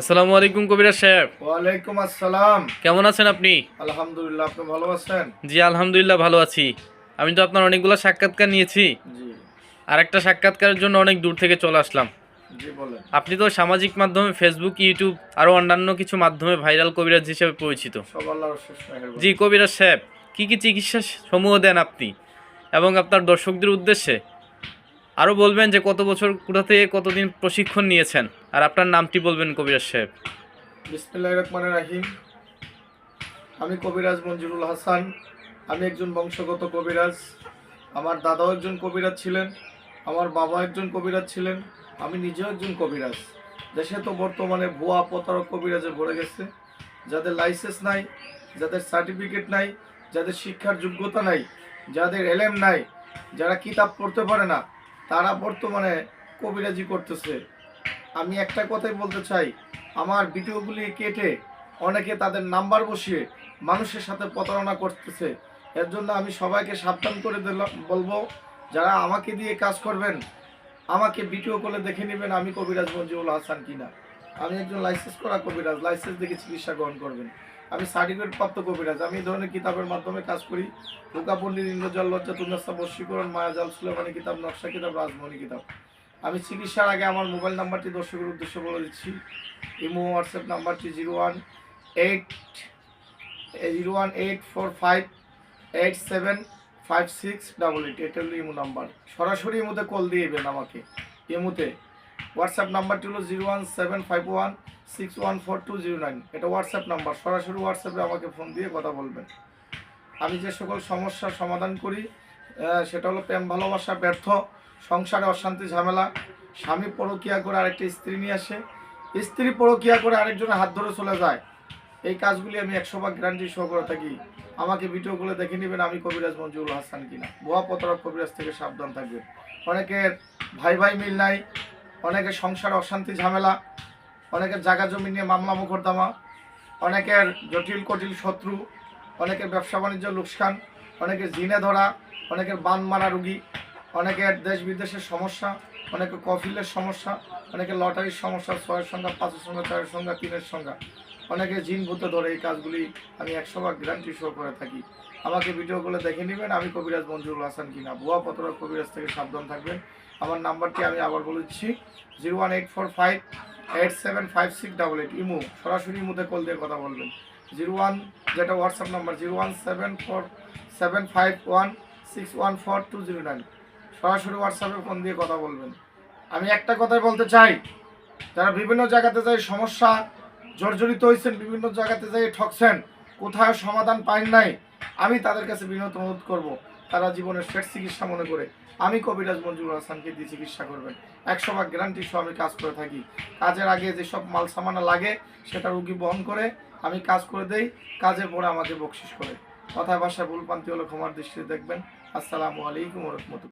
আসসালামু আলাইকুম কবিরাজ সাহেব। ওয়ালাইকুম আসসালাম। কেমন আছেন আপনি? আলহামদুলিল্লাহ আপনি ভালো আছেন? জি আলহামদুলিল্লাহ ভালো আছি। আমি তো আপনার অনেকগুলো সাক্ষাৎকার নিয়েছি। আর একটা সাক্ষাৎকারের জন্য অনেক দূর থেকে চলে আসলাম। আপনি তো সামাজিক মাধ্যমে ফেসবুক ইউটিউব আরও অন্যান্য কিছু মাধ্যমে ভাইরাল কবিরাজ হিসেবে পরিচিত। জি কবিরাজ সাহেব কী কী চিকিৎসা সমূহ দেন আপনি? এবং আপনার দর্শকদের উদ্দেশ্যে আরও বলবেন যে কত বছর কোথা থেকে কতদিন প্রশিক্ষণ নিয়েছেন? আর আপনার নামটি বলবেন কবিরাজ সাহেব? বিসমিল্লাহ রহমানের রাহিম। আমি কবিরাজ মঞ্জুরুল হাসান। আমি একজন বংশগত কবিরাজ। আমার দাদাও একজন কবিরাজ ছিলেন। আমার বাবা একজন কবিরাজ ছিলেন। আমি নিজেও একজন কবিরাজ। দেশে তো বর্তমানে ভুয়া প্রতারক কবিরাজে ভরে গেছে। যাদের লাইসেন্স নাই, যাদের সার্টিফিকেট নাই, যাদের শিক্ষার যোগ্যতা নাই, যাদের এলএম নাই, যারা কিতাব পড়তে পারে না, তারা বর্তমানে কবিরাজি করতেছে। আমি একটা কথাই বলতে চাই। আমার ভিডিওগুলি কেটে অনেকে তাদের নাম্বার বসিয়ে মানুষের সাথে প্রতারণা করতেছে। এর জন্য আমি সবাইকে সাবধান করে দিলাম, বলব, যারা আমাকে দিয়ে কাজ করবেন, আমাকে ভিডিও করে দেখে নেবেন আমি কবিরাজ মঞ্জুরুল হাসান কিনা। আমি একজন লাইসেন্স করা কবিরাজ লাইসেন্স দেখে চিকিৎসা গ্রহণ করবেন। আমি সার্টিফিকেট প্রাপ্ত কবিরাজ, আমি এই ধরনের কিতাবের মাধ্যমে কাজ করি। রুকা ইন্দ্রজাল লজ্জা তুন্নাস্তা বশীকরণ, মায়াজাল সুলেমানি কিতাব, নকশা কিতাব রাজমণি কিতাব। আমি চিকিৎসার আগে আমার মোবাইল নাম্বারটি দর্শকের উদ্দেশ্যে বলে দিচ্ছি। ইমো, হোয়াটসঅ্যাপ নাম্বারটি zero one eight, zero one eight four five eight seven five six double eight. এটা হলো ইমো নাম্বার। সরাসরি ইমোতে কল দিয়েবেন আমাকে। ইমোতে হোয়াটসঅ্যাপ নাম্বারটি হলো zero one seven five one six one four two zero nine. এটা হোয়াটসঅ্যাপ নাম্বার। সরাসরি হোয়াটসঅ্যাপে আমাকে ফোন দিয়ে কথা বলবেন। আমি যে সকল সমস্যার সমাধান করি সেটা হলো প্রেম, ভালোবাসা, ব্যর্থ সংসারে অশান্তি, ঝামেলা। স্বামী পরকিয়া করে আরেকটা স্ত্রী নিয়ে আসে। স্ত্রী পরকিয়া করে আরেকজনের হাত ধরে চলে যায়। এই কাজগুলি আমি একশো ভাগ গ্যারান্টি শো করে থাকি। আমাকে ভিডিওগুলো দেখে নেবেন আমি কবিরাজ মঞ্জুরুল হাসান কিনা। ভুয়া প্রতারক কবিরাজ থেকে সাবধান থাকবেন। অনেকের ভাই ভাই মিল নাই, অনেকের সংসারে অশান্তি, ঝামেলা, অনেকের জায়গা জমি নিয়ে মামলা মোকদ্দমা অনেকের জটিল কটিল শত্রু, অনেকের ব্যবসা বাণিজ্য লোকসান অনেকের জিনে ধরা, অনেকের বান মারা রুগী। অনেকের দেশ বিদেশের সমস্যা, অনেকে কফিলের সমস্যা, অনেকে লটারির সমস্যা, ছয়ের সংখ্যা, পাঁচের সংখ্যা, চারের সংখ্যা, তিনের সংখ্যা। অনেকে জিন ভূতে ধরে এই কাজগুলি আমি একশো ভাগ গ্যারান্টি শো করে থাকি। আমাকে ভিডিওগুলো দেখে নেবেন, আমি কবিরাজ মঞ্জুরুল হাসান কিনা। ভুয়া পত্র কবিরাজ থেকে সাবধান থাকবেন। আমার নাম্বারটি আমি আবার বলে দিচ্ছি zero one eight four five eight seven five six double eight imo, সরাসরি ইমুতে কল দিয়ে কথা বলবেন। জিরো ওয়ান যেটা WhatsApp number zero one seven four seven five one six one four two zero nine সরাসরি হোয়াটসঅ্যাপে ফোন দিয়ে কথা বলবেন। আমি একটা কথাই বলতে চাই, যারা বিভিন্ন জায়গাতে যাই সমস্যা জর্জরিত হয়েছেন বিভিন্ন জায়গাতে যাই ঠকছেন কোথায় সমাধান পাই নাই, আমি তাদের কাছে বিনত অনুরোধ করব, তারা জীবনের শেষ চিকিৎসা মনে করে আমি কবিরাজ মঞ্জুর হাসানকে দিয়ে চিকিৎসা করবেন। একশো ভাগ গ্যারান্টি সহ আমি কাজ করে থাকি। কাজের আগে যেসব মাল সামানা লাগে, সেটা রুগী বহন করে আমি কাজ করে দেই কাজের পরে আমাকে বকশিস করে। কথায় ভাষায় ভুল পান্তি হলে ক্ষমার দৃষ্টিতে দেখবেন। আসসালামু আলাইকুম রহমতুল্লাহ।